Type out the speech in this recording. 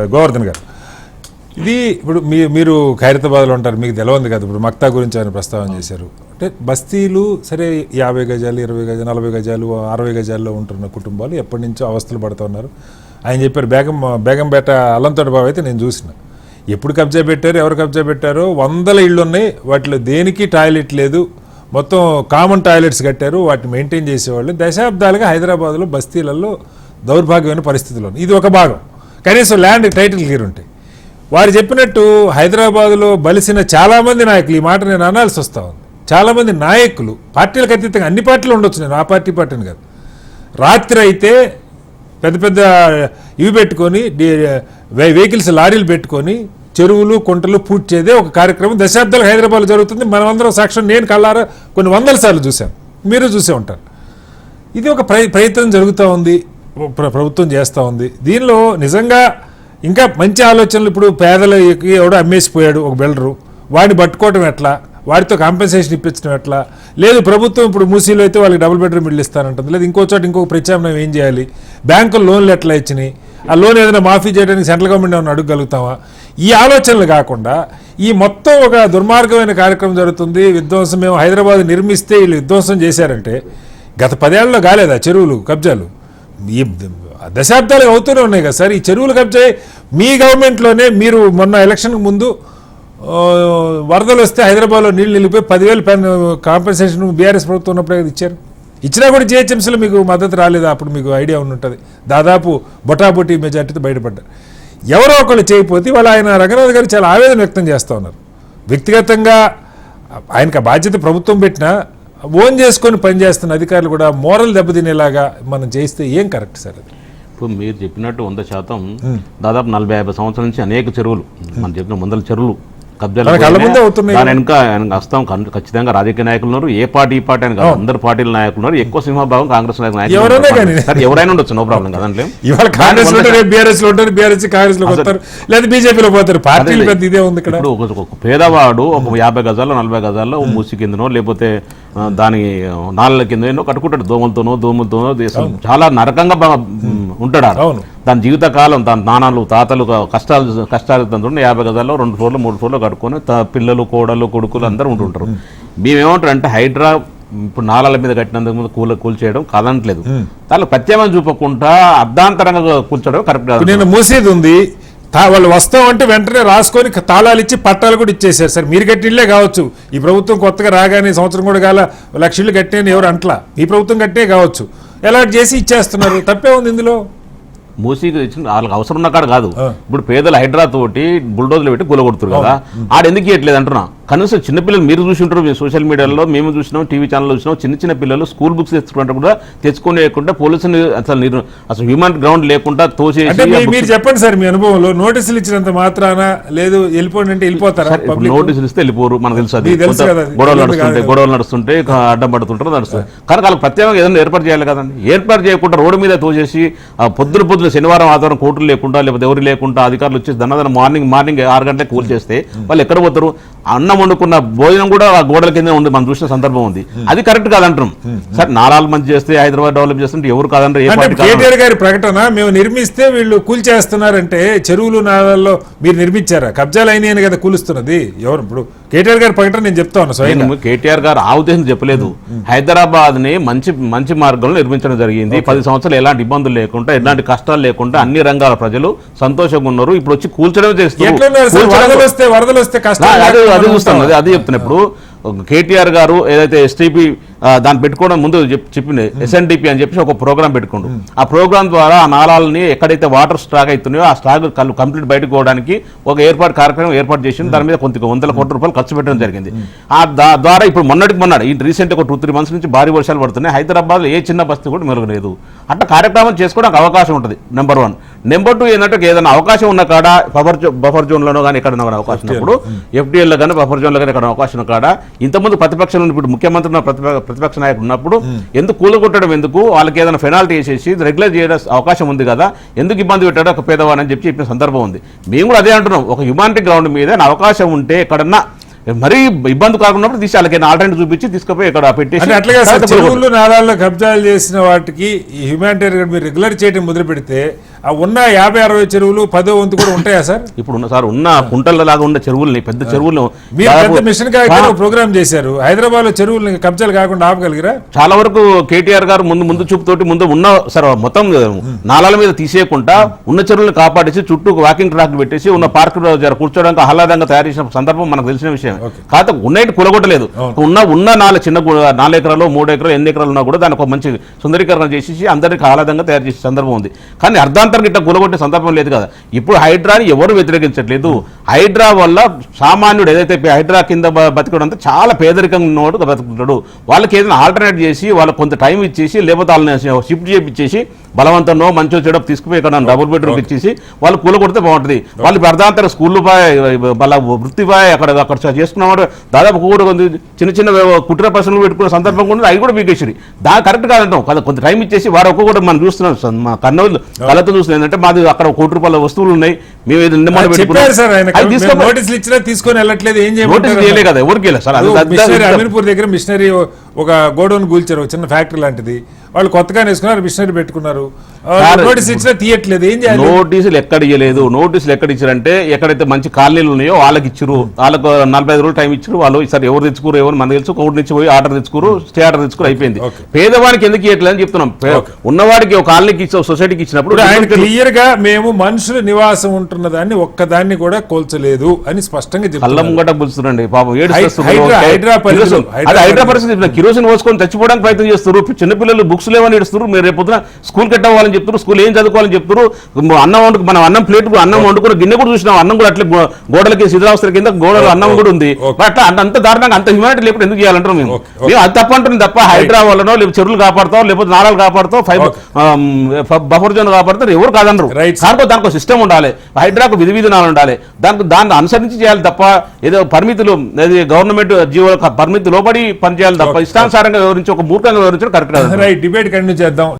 గోవర్ధన్ గారు. ఇది ఇప్పుడు మీ మీరు ఖైరతాబాద్లో ఉంటారు మీకు తెలియదు కదా. ఇప్పుడు మక్తా గురించి ఆయన ప్రస్తావన చేశారు. అంటే బస్తీలు సరే యాభై గజాలు ఇరవై గజాలు నలభై గజాలు అరవై గజాల్లో ఉంటున్న కుటుంబాలు ఎప్పటి నుంచో అవస్థలు పడుతున్నారు ఆయన చెప్పారు బేగం బేగంపేట అల్లంతోటి బాబు అయితే నేను చూసిన. ఎప్పుడు కబ్జా పెట్టారు ఎవరు కబ్జా పెట్టారో వందల ఇళ్ళు ఉన్నాయి వాటిలో దేనికి టాయిలెట్ లేదు. మొత్తం కామన్ టాయిలెట్స్ కట్టారు. వాటిని మెయింటైన్ చేసేవాళ్ళు. దశాబ్దాలుగా హైదరాబాద్లో బస్తీలలో దౌర్భాగ్యమైన పరిస్థితులు ఇది ఒక భాగం. కనీసం ల్యాండ్ టైటిల్ క్లియర్ ఉంటాయి. వారు చెప్పినట్టు హైదరాబాద్లో బలిసిన చాలామంది నాయకులు ఈ మాట నేను అనాల్సి వస్తా ఉంది. చాలామంది నాయకులు పార్టీలకు అతీతంగా అన్ని పార్టీలు ఉండొచ్చు నేను ఆ పార్టీ పార్టీని కాదు. రాత్రి అయితే పెద్ద పెద్ద ఇవి పెట్టుకొని వెహికల్స్ లారీలు పెట్టుకొని చెరువులు కుంటలు పూడ్చేదే ఒక కార్యక్రమం. దశాబ్దాలు హైదరాబాద్లో జరుగుతుంది. మనమందరం సాక్ష్యం నేను కళ్ళారా కొన్ని వందల సార్లు చూశాను. మీరు చూసే ఉంటారు. ఇది ఒక ప్రయత్నం జరుగుతూ ఉంది. ప్రభుత్వం చేస్తూ ఉంది. దీనిలో నిజంగా ఇంకా మంచి ఆలోచనలు ఇప్పుడు పేదలకి ఎవడో అమ్మేసిపోయాడు ఒక బిల్డరు. వాడిని పట్టుకోవడం ఎట్లా? వాడితో కాంపెన్సేషన్ ఇప్పించడం ఎట్లా? లేదు ప్రభుత్వం ఇప్పుడు మూసీలో అయితే వాళ్ళకి డబుల్ బెడ్రూమ్ ఇల్లు ఇస్తానంటుంది. లేదు ఇంకో చోట ఇంకొక ప్రత్యామ్నాయం ఏం చేయాలి? బ్యాంకులు లోన్లు ఎట్లా ఇచ్చినాయి? ఆ లోన్ ఏదైనా మాఫీ చేయడానికి సెంట్రల్ గవర్నమెంట్ ఏమైనా అడగగలుగుతామా ఈ ఆలోచనలు కాకుండా ఈ మొత్తం ఒక దుర్మార్గమైన కార్యక్రమం జరుగుతుంది. విధ్వంసం మేము హైదరాబాద్ నిర్మిస్తే వీళ్ళు విధ్వంసం చేశారంటే గత పదేళ్ళలో కాలేదా చెరువులు కబ్జాలు? ఈ దశాబ్దాలు అవుతూనే ఉన్నాయి కదా సార్. ఈ చెరువులు కబ్జా మీ గవర్నమెంట్లోనే మీరు మొన్న ఎలక్షన్కి ముందు వరదలు వస్తే హైదరాబాద్లో నీళ్ళు నిలిపోయి పదివేలు పెన్ కాంపెన్సేషన్ బీఆర్ఎస్ ప్రభుత్వం ఉన్నప్పుడే ఇచ్చారు. ఇచ్చినా కూడా జిహెచ్ఎంసీలో మీకు మద్దతు రాలేదా? అప్పుడు మీకు ఐడియా ఉంటుంది దాదాపు బొటాబొటీ మెజార్టీతో బయటపడ్డారు. ఎవరో ఒకళ్ళు చేయకపోతే వాళ్ళు ఆయన రంగనాథ్ గారు చాలా ఆవేదన వ్యక్తం చేస్తూ ఉన్నారు. వ్యక్తిగతంగా ఆయనకు బాధ్యత ప్రభుత్వం పెట్టినా ఓన్ చేసుకొని పనిచేస్తున్న అధికారులు కూడా మోరల్ దెబ్బతినేలాగా మనం చేస్తే ఏం కరెక్ట్ సార్ అది? ఇప్పుడు మీరు చెప్పినట్టు వంద శాతం దాదాపు నలభై యాభై సంవత్సరాల నుంచి అనేక చెరువులు మనం చెప్పిన వందల చెరువులు కబ్జాలు హస్తం కన్- ఖచ్చితంగా రాజకీయ నాయకులు ఉన్నారు. ఏ పార్టీ ఈ పార్టీ అని కాదు అందరు పార్టీల నాయకులు ఉన్నారు. ఎక్కువ సింహభాగం కాంగ్రెస్ నాయకులు ఎవరైనా ఉండొచ్చు నో ప్రాబ్లం కదండి ఇవాళ కాంగ్రెస్లో ఉంటారు బీఆర్ఎస్లో ఉంటారు బీఆర్ఎస్ కాంగ్రెస్లో పోతారు లేదా బీజేపీలో పోతారు. పార్టీలు పెద్ద ఇదే ఉంది ఇక్కడ. ఇప్పుడు ఒక- పేదవాడు ఒక యాభై గజాల్లో నలభై గజాల్లో మూసి కిందనో లేకపోతే దాని నాళ్ళ కింద ఎన్నో కట్టుకుంటాడు. దోమలతోనో దోమలతోనో దేశం చాలా నరకంగా ఉంటాడు. దాని జీవితకాలం దాని నాన్నలు తాతలు కష్టాలు కష్టాలు తండ్రి యాభై గజాల్లో రెండు ఫ్లోర్లు మూడు ఫ్లోర్లు కట్టుకొని పిల్లలు కోడలు కొడుకులు అందరూ ఉంటుంటారు. మేమేమంటారు అంటే హైడ్రా ఇప్పుడు నాలాల మీద కట్టినందుకు ముందు కూల కూల్చేయడం కాదనట్లేదు. దానిలో ప్రత్యేకం చూపకుండా అర్ధాంతరంగా కూల్చడం కరెక్ట్ నేను మూసేది ఉంది. వాళ్ళు వస్తాం అంటే వెంటనే రాసుకొని తాళాలు ఇచ్చి పట్టాలు కూడా ఇచ్చేసారు సార్ మీరు కట్టిళ్ళే కావచ్చు. ఈ ప్రభుత్వం కొత్తగా రాగానే సంవత్సరం కూడా కాల లక్ష ఇళ్ళు కట్టినని ఎవరు అంట్లా. ఈ ప్రభుత్వం కట్టే కావచ్చు. ఎలాంటి చేసి ఇచ్చేస్తున్నారు. తప్పే ఉంది ఇందులో? మూసీకి ఇచ్చిన వాళ్ళకి అవసరం ఉన్న కాదు. ఇప్పుడు పేదల హైడ్రా తోటి బుల్డోజర్లు పెట్టి గులగొడుతురు కదా. ఆడ ఎందుకు ఇవ్వట్లేదు అంటున్నా? కనీసం చిన్నపిల్లలు మీరు చూసి ఉంటారు మేము సోషల్ మీడియాలో మేము చూసినాం టీవీ ఛానల్ చూసినాం చిన్న చిన్న పిల్లలు స్కూల్ బుక్స్ తెచ్చుకుంటే కూడా తెచ్చుకొని లేకుండా పోలీసులు అసలు నిర్- అసలు హ్యూమన్ గ్రౌండ్ లేకుండా తోసేసి మీరు చెప్పండి సార్ మీ అనుభవంలో నోటీసులు ఇచ్చినంత మాత్రాన లేదు వెళ్ళిపోండి అంటే వెళ్ళిపోతారా? నోటీసులు ఇస్తే వెళ్ళిపోరు మనకు తెలుసు అది. గొడవలు నడుస్తుంటాయి కాదు. గొడవలు నడుస్తుంటే అడ్డం పడుతుంటారు నడుస్తుంది. కానీ వాళ్ళకి ప్రత్యేకంగా ఏదైనా ఏర్పాటు చేయాలి కదండి. ఏర్పాటు చేయకుండా రోడ్డు మీద తోసేసి ఆ పొద్దున పొద్దున శనివారం ఆదివారం కోర్టులు లేకుండా లేకపోతే ఎవరు లేకుండా అధికారులు వచ్చేసి దన్నదన మార్నింగ్ మార్నింగ్ ఆరు గంటలకు కూల్ చేస్తే వాళ్ళు ఎక్కడ పోతారు? అన్నం వండుకున్న భోజనం కూడా ఆ గోడల కింద ఉంది మనం చూసిన సందర్భం ఉంది. అది కరెక్ట్ కాదంటాం సరే నారాలు మంచి చేస్తే హైదరాబాద్ డెవలప్ చేస్తుంటే ఎవరు కాదంటారు? ఏ కేటీఆర్ గారి ప్రకటన మేము నిర్మిస్తే వీళ్ళు కూల్చేస్తున్నారంటే చెరువులు నాళాల్లో మీరు నిర్మించారా? కబ్జాలు అయినాయి అని కదా కూలుస్తున్నది. ఎవరు ఇప్పుడు కేటీఆర్ గారి ప్రకటన నేను చెప్తా ఉన్నా స్వయంగా. నేను కేటీఆర్ గారు ఆ ఉద్దేశం చెప్పలేదు. హైదరాబాద్ని మంచి మంచి మార్గంలో నిర్మించడం జరిగింది. పది సంవత్సరాలు ఎలాంటి ఇబ్బందులు లేకుండా ఎలాంటి కష్టాలు లేకుండా అన్ని రంగాల ప్రజలు సంతోషంగా ఉన్నారు. ఇప్పుడు వచ్చి కూల్చడమే చేస్తున్నారు. సార్? కూల్చడం- కష్టాలు అదే చూస్తాను. అదే అదే చెప్తున్నా ఇప్పుడు కేటీఆర్ గారు ఏదైతే ఎస్టీపీ దాన్ని పెట్టుకోవడం ముందు చెప్- చెప్పింది ఎస్ఎన్డిపి అని చెప్పి ఒక ప్రోగ్రామ్ పెట్టుకుండు. ఆ ప్రోగ్రామ్ ద్వారా ఆ నాళాలని ఎక్కడైతే వాటర్ స్టాక్ అవుతున్నాయో ఆ స్టాక్ కంప్లీట్ బయటకు పోవడానికి ఒక ఏర్పాటు కార్యక్రమం ఏర్పాటు చేసింది దాని మీద కొంత వందల కోట్ల రూపాయలు ఖర్చు పెట్టడం జరిగింది. ఆ దా- ద్వారా ఇప్పుడు మొన్నటికి మొన్నటి ఈ రీసెంట్ ఒక టూ త్రీ మంత్స్ నుంచి భారీ వర్షాలు పడుతున్నాయి. హైదరాబాద్ ఏ చిన్న బస్తీ కూడా మెరుగులేదు అట్లా కార్యక్రమం చేసుకోవడానికి అవకాశం ఉంటుంది నెంబర్ వన్ నెంబర్ టూ ఏంటంటే ఏదైనా అవకాశం ఉన్న కాడ బఫర్ జో- బఫర్ జోన్లోనో కానీ ఎక్కడ అవకాశం ఉన్నప్పుడు ఎఫ్డీఎల్లో కానీ బఫర్ జోన్లో కానీ ఎక్కడ అవకాశం ఉన్న కాడ ఇంతకుముందు ప్రతిపక్షంలో ఇప్పుడు ముఖ్యమంత్రి ఉన్న ప్రతిప- ప్రతిపక్ష నాయకుడు ఉన్నప్పుడు ఎందుకు కూలగొట్టడం ఎందుకు? వాళ్ళకి ఏదైనా పెనాల్టీ వేసేసి రెగ్యులర్ చేయడం అవకాశం ఉంది కదా. ఎందుకు ఇబ్బంది పెట్టాడు ఒక పేదవాడు అని చెప్పి చెప్పిన సందర్భం ఉంది. మేము కూడా అదే అంటున్నాం. ఒక హ్యుమానిటీ గ్రౌండ్ మీద అవకాశం ఉంటే ఎక్కడన్నా మరీ ఇబ్బంది కాకున్నప్పుడు తీసి వాళ్ళకి ఆల్టర్నేటివ్ చూపించి తీసుకుపోయి ఇక్కడ పెట్టేసి అంటే అట్లాగే. చెరువులు కబ్జాలు చేసిన వాటికి ఈ హ్యూమానిటేరియన్ మీరు రెగ్యులర్ చేయడం మొదలు పెడితే ఆ ఉన్న యాభై అరవై చెరువులు పదో వంతు కూడా ఉంటాయా సార్? ఇప్పుడు ఉన్న సార్ ఉన్న కుంటల లాగా ఉన్న చెరువుల్ని పెద్ద పెద్ద మిషన్ ప్రోగ్రామ్ చేశారు. హైదరాబాద్లో చెరువులు కబ్జాలు కాకుండా ఆపగలిగిరా? చాలా వరకు కేటీఆర్ గారు ముందు ముందు చూపుతోటి ముందు ఉన్న సార్ మొత్తం నాలాల మీద తీసేయకుండా ఉన్న చెరువులను కాపాడేసి చుట్టూ వాకింగ్ ట్రాక్ పెట్టేసి ఉన్న పార్క్ కూర్చోడానికి ఆహ్లాదంగా తయారు చేసిన సందర్భం మనకు తెలిసిన విషయం కాకపోతే ఉన్నట్టు కూలగొట్టలేదు. ఉన్న ఉన్న నాలుగు చిన్న నాలుగు ఎకరాలు మూడు ఎకరాలు ఎన్ని ఎకరాలు ఉన్నా కూడా దానికి ఒక మంచి సుందరీకరణ చేసేసి అందరికి ఆహ్లాదంగా తయారు చేసే సందర్భం ఉంది. కానీ అర్ధాంతరం ఇట్లా కూలగొట్టే సందర్భం లేదు కదా. ఇప్పుడు హైడ్రాని ఎవరు వ్యతిరేకించట్లేదు. హైడ్రా వల్ల సామాన్యుడు ఏదైతే హైడ్రా కింద బ- బతికడం అంతా చాలా పేదరికంగా ఉన్నవాడు బతుకుతాడు వాళ్ళకి ఏదైనా ఆల్టర్నేట్ చేసి వాళ్ళకి కొంత టైం ఇచ్చేసి లేకపోతే వాళ్ళని షిఫ్ట్ చేయించేసి బలవంతంలో మంచో చెడప్ తీసుకుపోయి ఇక్కడ డబుల్ బెడ్రూమ్ ఇచ్చేసి వాళ్ళు కూల కొడితే బాగుంటుంది వాళ్ళు అర్ధాంతరం స్కూళ్ళు పాయ వాళ్ళ వృత్తి పాయ అక్కడ అక్కడ చేసుకున్నవాడు దాదాపు కూడా కొంత చిన్న చిన్న కుటీర పరిశ్రమలు పెట్టుకున్న సందర్భం కూడా అవి కూడా బీకేసిరి. దా కరెక్ట్ కాదంటాం. కదా కొంత టైం ఇచ్చేసి వారు ఒక్కొక్కటి మనం చూస్తున్నాం. మా కన్నోళ్ళు కళ్ళతో చూస్తున్నాం ఏంటంటే మాది అక్కడ కోటి రూపాయల వస్తువులు ఉన్నాయి. మేము ఏదో నోటీసులు ఇచ్చినా తీసుకొని వెళ్ళట్లేదు. ఏం నోటీస్ చేయమంటారు చేయలే కదా. ఎవరికి సార్? అమీన్పూర్ దగ్గర మిషనరీ ఒక గోడౌన్ కూల్చారు చిన్న ఫ్యాక్టరీ లాంటిది వాళ్ళు కొత్తగా వేసుకున్నారు మిషనరీ పెట్టుకున్నారు నోటీస్ ఇచ్చినా తీయట్లేదు ఏం చేయాలి నోటీసులు ఎక్కడ ఇవ్వలేదు నోటీసులు ఎక్కడ ఇచ్చారంటే ఎక్కడైతే మంచి కాలనీలు ఉన్నాయో వాళ్ళకి ఇచ్చారు వాళ్ళకు నలభై ఐదు రోజులు టైం ఇచ్చారు వాళ్ళు సార్ ఎవరు తెచ్చుకోరు ఎవరు మనకు తెలుసు కోర్టు నుంచి పోయి ఆర్డర్ తెచ్చుకోరు స్టే ఆర్డర్ తెచ్చుకోరు అయిపోయింది. పేదవానికి ఎందుకు ఇవ్వట్లేదు అని చెప్తున్నాం. ఉన్నవాడికి ఒక కాలనీకి ఇచ్చా సొసైటీకి ఇచ్చినప్పుడు ఆయన క్లియర్గా మేము మనుషులు నివాసం ఉంటున్న దాన్ని ఒక్కదాన్ని కూడా కోల్చలేదు అని స్పష్టంగా కళ్ళ చెప్తున్నారు ముంగట పులుస్తుందండి పాపం ఏడు. హైడ్రా-. పరిస్థితి. కిరోసిన్ పోసుకొని చచ్చిపోవడానికి ప్రయత్నం చేస్తారు చిన్నపిల్లలు బుక్స్ లేవని ఇస్తారు మీరు రేపు పొద్దున స్కూల్ కట్టవాలని చెప్తారు స్కూల్ ఏం చదువుకోవాలని చెప్తారు అన్నం వండు మనం అన్నం ప్లేట్ అన్నం వండుకున్న గిన్నె కూడా చూసినాం. అన్నం కూడా అట్లే గోడలకి శిథిలావస్థల కింద గోడలు అన్నం కూడా ఉంది. అట్లా అంత- అంత దారుణంగా అంత హ్యూమానిటీ లేకుండా ఎందుకు చేయాలంటారు మేము. మేము అది తప్ప అంటున్నాం తప్ప హైడ్రా వల్లనో లేకపోతే చెరువులు కాపాడుతాం లేకపోతే నారాలు కాపాడుతాం ఫైబర్ బఫర్ జోన్ కాపాడుతారు. ఎవరు కాదనరు. Sir. దానికో దానికి సిస్టమ్ ఉండాలి. హైడ్రాకు విధి విధానాలు ఉండాలి. దానికి దాన్ని అనుసరించి చేయాలి తప్ప ఏదో పరిమితులు గవర్నమెంట్ జీవో పరిమితి లోబడి పనిచేయాలి తప్ప ఇష్టానుసారంగా వివరించి ఒక మూర్ఖంగా వివరించడం కరెక్ట్ కాదు రైట్ డిబేట్ కంటిన్యూ చేద్దాం